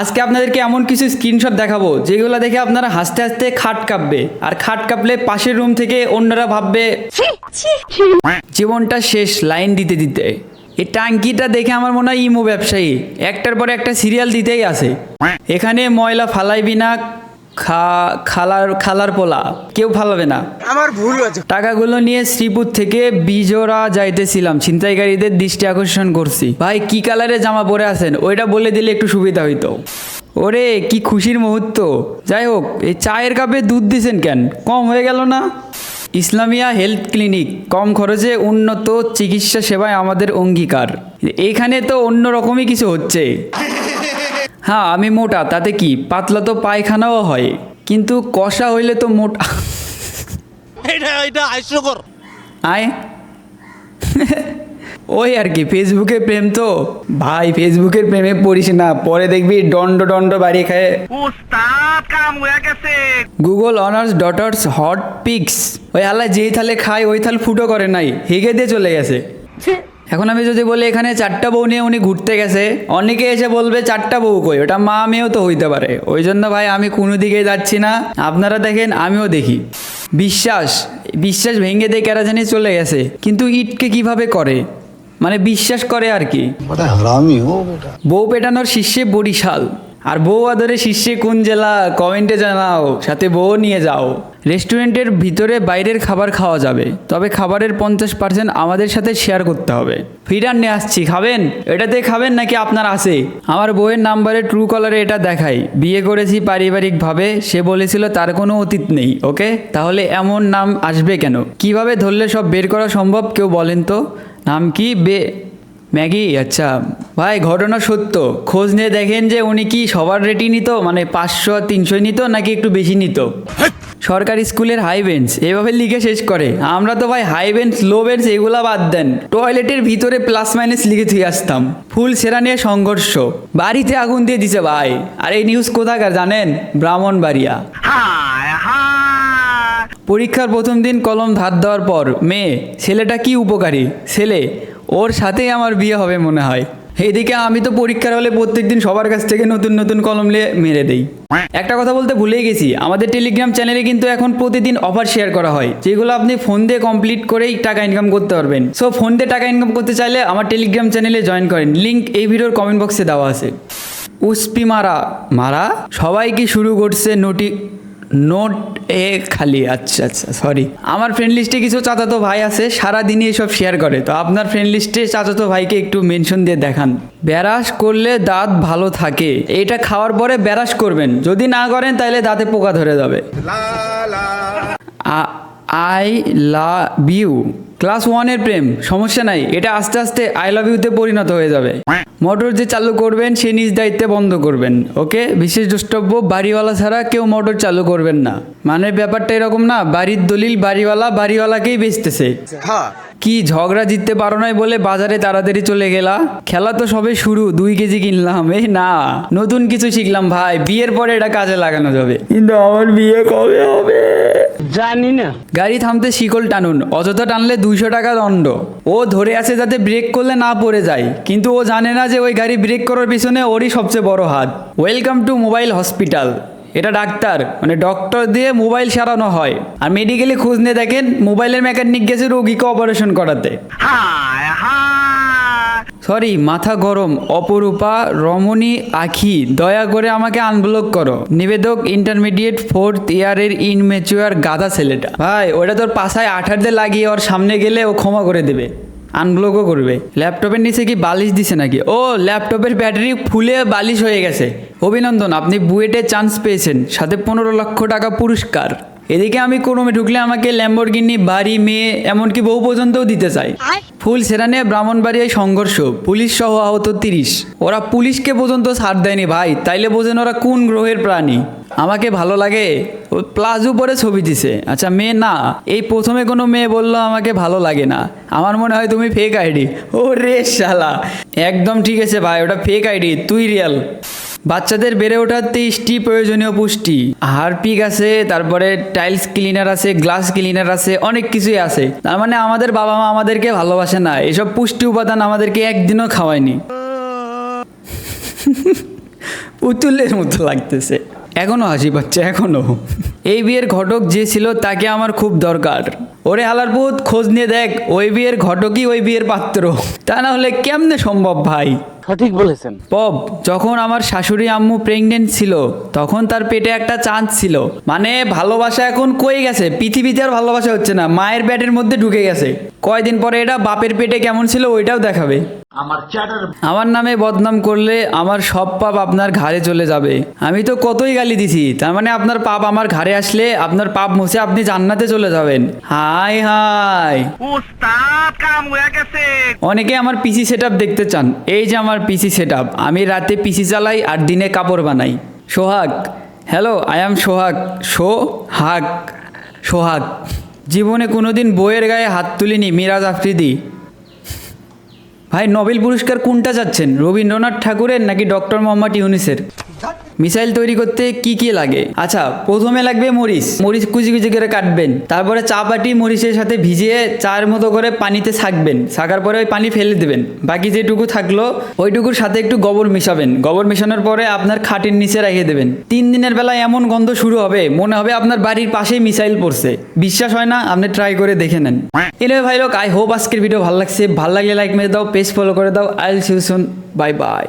আজকে আপনাদেরকে এমন কিছু স্ক্রিনশট দেখাবো যেগুলো দেখে আপনারা হাসতে হাসতে খাট কাঁপবে। আর খাট কাঁপলে পাশের রুম থেকে অন্যরা ভাববে জীবনটা শেষ লাইন দিতে দিতে। এই টাঙ্কিটা দেখে আমার মনে হয় ইমো ব্যবসায়ী। একটার পরে একটা সিরিয়াল দিতেই আছে এখানে ময়লা ফালাইবি না খা খালার খালার পোলা কেউ ফালাবে না। আমার ভুল হয়েছে। টাকাগুলো নিয়ে শ্রীপুর থেকে বিজোড়া যাইতেছিলাম। ছিনতাইকারীদের দৃষ্টি আকর্ষণ করছি। ভাই কি কালারে জামা পরে আছেন? ওইটা বলে দিলে একটু সুবিধা হইতো। ওরে কি খুশির মুহূর্ত। যাই হোক এই চায়ের কাপে দুধ দিছেন কেন? কম হয়ে গেল না? ইসলামিয়া হেলথ ক্লিনিক কম খরচে উন্নত চিকিৎসা সেবায় আমাদের অঙ্গীকার। এখানে তো অন্য রকমই কিছু হচ্ছে। হ্যাঁ আমি মোটা তাতে কি? পাতলা তো পায়খানাও হয় কিন্তু কষা হইলে তো মোটা। এটা এটা হাস্যকর। আয়। ওই আর কি ফেসবুকে প্রেম তো। ভাই ফেসবুকের প্রেমে পড়িস না পরে দেখবি দণ্ড দণ্ড বাড়িয়ে খায়। উস্তাদ কাম হয়ে গেছে। Google honours daughters hot pics ওই আল্লাহ যেই থালে খায় ওই থাল ফুটো করে নাই হেগে দিয়ে চলে গেছে। এখন আমি যদি বলি এখানে চারটা বউ নিয়ে উনি ঘুরতে গেছে অনেকে এসে বলবে চারটা বউ কই? ওটা মা মেয়েও তো হইতে পারে। ওই জন্য ভাই আমি কোনো দিকে যাচ্ছি না। আপনারা দেখেন আমিও দেখি। বিশ্বাস বিশ্বাস ভেঙে দিয়ে কেরা জানিয়ে চলে গেছে। কিন্তু ইটকে কীভাবে করে? মানে বিশ্বাস করে আর কি। বউ পেটানোর শীর্ষে বরিশাল। আর বউ আদরে শীর্ষে কোন জেলা কমেন্টে জানাও সাথে বউ নিয়ে যাও। রেস্টুরেন্টের ভিতরে বাইরের খাবার খাওয়া যাবে, তবে খাবারের পঞ্চাশ পার্সেন্ট আমাদের সাথে শেয়ার করতে হবে। ফিরান নিয়ে আসছি, খাবেন? এটাতে খাবেন নাকি আপনার আছে? আমার বউয়ের নাম্বারে ট্রু কলারে এটা দেখাই। বিয়ে করেছি পারিবারিকভাবে, সে বলেছিল তার কোনো অতীত নেই, ওকে? তাহলে এমন নাম আসবে কেন? কীভাবে ধরলে সব বের করা সম্ভব, কেউ বলেন তো? নাম কি? বে ম্যাগি? আচ্ছা। ভাই, ঘটনা সত্য। খোঁজ নিয়ে দেখেন যে উনি কি সবার রেটি নিত? মানে পাঁচশো তিনশো নিত নাকি একটু বেশি নিত? সরকারি স্কুলের হাই বেঞ্চ এভাবে লিখে শেষ করে। আমরা তো ভাই হাই বেঞ্চ লো বেঞ্চ এগুলা বাদ দেন। টয়লেটের ভিতরে প্লাস মাইনাস লিখে থুয়ে আসতাম। ফুল সেরা নিয়ে সংঘর্ষ। বাড়িতে আগুন দিয়ে দিছে ভাই। আর এই নিউজ কোথাকার জানেন? ব্রাহ্মণবাড়িয়া। পরীক্ষার প্রথম দিন কলম ধার দেওয়ার পর মেয়ে ছেলেটা কি উপকারী? ছেলে ওর সাথেই আমার বিয়ে হবে মনে হয়। এইদিকে আমি তো পরীক্ষার হলে প্রত্যেকদিন সবার কাছ থেকে নতুন নতুন কলম নিয়ে মেরে দেই। একটা কথা বলতে ভুলেই গেছি, আমাদের টেলিগ্রাম চ্যানেলে কিন্তু এখন প্রতিদিন অফার শেয়ার করা হয়, যেগুলো আপনি ফোন দিয়ে কমপ্লিট করেই টাকা ইনকাম করতে পারবেন। সো ফোন দিয়ে টাকা ইনকাম করতে চাইলে আমার টেলিগ্রাম চ্যানেলে জয়েন করেন লিঙ্ক এই ভিডিওর কমেন্ট বক্সে দেওয়া আছে। উসপি মারা মারা? সবাই কি শুরু করছে নোটি নোট এ খালি আচ্ছা আচ্ছা সরি আমার ফ্রেন্ড লিস্টে কিছু চাচাতো ভাই আছে, সারাদিনই এসব শেয়ার করে। তো আপনার ফ্রেন্ড লিস্টে চাচাতো ভাইকে একটু মেনশন দিয়ে দেখান। ব্যারাস করলে দাঁত ভালো থাকে। এটা খাওয়ার পরে ব্যারাস করবেন। যদি না করেন তাহলে দাঁতে পোকা ধরে যাবে। I love you. ক্লাস ওয়ানের প্রেম সমস্যা নাই। এটা আস্তে আস্তে আই লাভ ইউতে পরিণত হয়ে যাবে। মোটর যে চালু করবেন সে নিজ দায়িত্বে বন্ধ করবেন ওকে? বিশেষ দ্রষ্টব্য বাড়িওয়ালা ছাড়া কেউ মোটর চালু করবেন না। মানে ব্যাপারটা এরকম না বাড়ির দলিল বাড়িওয়ালা বাড়িওয়ালাকেই বেচতেছে। হ্যাঁ। কি ঝগড়া জিততে পারো নাই বলে বাজারে তাড়াতাড়ি চলে গেলা? খেলা তো সবে শুরু দুই কেজি কিনলাম। এই না নতুন কিছু শিখলাম ভাই বিয়ের পরে এটা কাজে লাগানো যাবে। কিন্তু আমার বিয়ে কবে হবে? জানি না। গাড়ি থামতে শিকল টানুন অযথা টানলে দুইশো টাকা দণ্ড। ও ধরে আছে যাতে ব্রেক করলে না পড়ে যায় কিন্তু ও জানে না যে ওই গাড়ি ব্রেক করার পিছনে ওরই সবচেয়ে বড় হাত। ওয়েলকাম টু মোবাইল হসপিটাল এটা ডাক্তার মানে ডক্টর দিয়ে মোবাইল সারানো হয়। আর মেডিকেলে খোঁজ নিয়ে দেখেন মোবাইলের মেকানিক গেছে রোগীকে অপারেশন করাতে। হায় হায়। সরি মাথা গরম, অপরূপা, রমণী, আখি। দয়া করে আমাকে আনব্লক করো। নিবেদক ইন্টারমিডিয়েট ফোর্থ ইয়ারের ইনমেচুয়ার গাধা ছেলেটা। ভাই, ওটা তোর পাশায় আঠার দিয়ে লাগিয়ে ওর সামনে গেলে ও ক্ষমা করে দেবে। আনব্লকও করবে। ল্যাপটপের নিচে কি বালিশ দিছে নাকি? ও ল্যাপটপের ব্যাটারি ফুলে বালিশ হয়ে গেছে। অভিনন্দন, আপনি বুয়েটে চান্স পেয়েছেন। সাথে পনেরো লক্ষ টাকা পুরস্কার। এদিকে আমি কোনোমে ঢুকলে আমাকে ল্যাম্বরগিনি বাড়ি মেয়ে এমনকি বউ পর্যন্তও দিতে চাই ফুল সেরা নিয়ে ব্রাহ্মণবাড়িয়ায় সংঘর্ষ পুলিশ সহ আহত তিরিশ। ওরা পুলিশকে পর্যন্ত ছাড় দেয়নি ভাই তাইলে বোঝেন ওরা কোন গ্রহের প্রাণী। আমাকে ভালো লাগে ও প্লাজো পরে ছবি দিছে। আচ্ছা মেয়ে না এই প্রথমে কোনো মেয়ে বলল আমাকে ভালো লাগে না। আমার মনে হয় তুমি ফেক আইডি ও রে শালা। একদম ঠিক আছে ভাই ওটা ফেক আইডি তুই রিয়াল বাচ্চাদের বেড়ে ওঠার তেইশটি প্রয়োজনীয় পুষ্টি। হারপিক আছে, তারপরে টাইলস ক্লিনার আছে, গ্লাস ক্লিনার আছে, অনেক কিছুই আছে। তার মানে আমাদের বাবা মা আমাদেরকে ভালোবাসে না। এসব পুষ্টি উপাদান আমাদেরকে একদিনও খাওয়ায়নি। পুতুলের মতো লাগতেছে। এখনও হাসি পাচ্ছে, এখনও। এই বিয়ের ঘটক যে ছিল তাকে আমার খুব দরকার। ওরে হালারপুত খোঁজ নিয়ে দেখ, ওই বিয়ের ঘটকই ওই বিয়ের পাত্র। তা না হলে কেমনে সম্ভব ভাই? সঠিক বলেছেন। পপ যখন আমার শাশুড়ি আম্মু প্রেগনেন্ট ছিল তখন তার পেটে একটা চান্স ছিল। মানে ভালোবাসা এখন কই গেছে? পৃথিবীতে আর ভালোবাসা হচ্ছে না। মায়ের পেটের মধ্যে ঢুকে গেছে। কয়দিন পরে এটা বাপের পেটে কেমন ছিল ওইটাও দেখাবে। আমার নামে বদনাম করলে আমার সব পাপ আপনার ঘাড়ে চলে যাবে। আমি তো কতই গালি দিছি। তার মানে আপনার পাপ আমার ঘাড়ে আসলে আপনার পাপ মুছে আপনি জান্নাতে চলে যাবেন। Hi hi. উস্তাদ কাম হয়ে গেছে। অনেকে আমার পিসি সেট দেখতে চান। এই যে আমার পিসি সেট আমি রাতে পিসি চালাই আর দিনে কাপড় বানাই। Sohag hello I am Sohag. Sohag Sohag. জীবনে কোনোদিন বইয়ের গায়ে হাত তুলিনি, মিরাজ আফ্রিদি। ভাই, নোবেল পুরস্কার কোনটা চাচ্ছেন? রবীন্দ্রনাথ ঠাকুরের নাকি ডক্টর মোহাম্মদ ইউনিসের? মিসাইল তৈরি করতে কি কি লাগে? আচ্ছা প্রথমে লাগবে মরিচ। মরিচ কুচি কুচি করে কাটবেন। তারপরে চা পাটি মরিচের সাথে ভিজিয়ে চার মতো করে পানিতে ছাকবেন। ছাকার পরে ওই পানি ফেলে দেবেন। বাকি যেটুকু থাকল, ওইটুকুর সাথে একটু গোবর মিশাবেন। গোবর মেশানোর পরে আপনার খাটের নিচে রেখে দেবেন। তিন দিনের বেলায় এমন গন্ধ শুরু হবে, মনে হবে আপনার বাড়ির পাশেই মিসাইল পড়ছে। বিশ্বাস হয় না? আপনি ট্রাই করে দেখে নেন। এলে ভাই লোক আই হোপ আজকের ভিডিও ভালো লাগছে। ভালো লাগলে লাইক মেরে দাও পেজ ফলো করে দাও। আইল সিউসন বাই বাই